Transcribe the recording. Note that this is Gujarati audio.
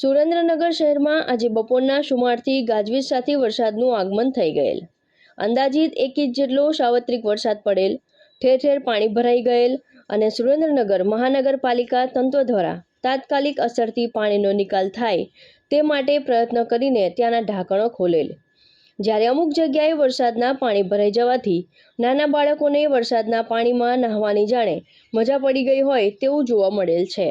સુરેન્દ્રનગર શહેરમાં આજે બપોરના સુમારથી ગાજવીજ સાથે વરસાદનું આગમન થઈ ગયેલ. અંદાજિત એક ઇંચ જેટલો સાવત્રિક વરસાદ પડેલ. ઠેર ઠેર પાણી ભરાઈ ગયેલ અને સુરેન્દ્રનગર મહાનગરપાલિકા તંત્ર દ્વારા તાત્કાલિક અસરથી પાણીનો નિકાલ થાય તે માટે પ્રયત્ન કરીને ત્યાંના ઢાંકણો ખોલેલ. જ્યારે અમુક જગ્યાએ વરસાદના પાણી ભરાઈ જવાથી નાના બાળકોને વરસાદના પાણીમાં નહાવાની જાણે મજા પડી ગઈ હોય તેવું જોવા મળેલ છે.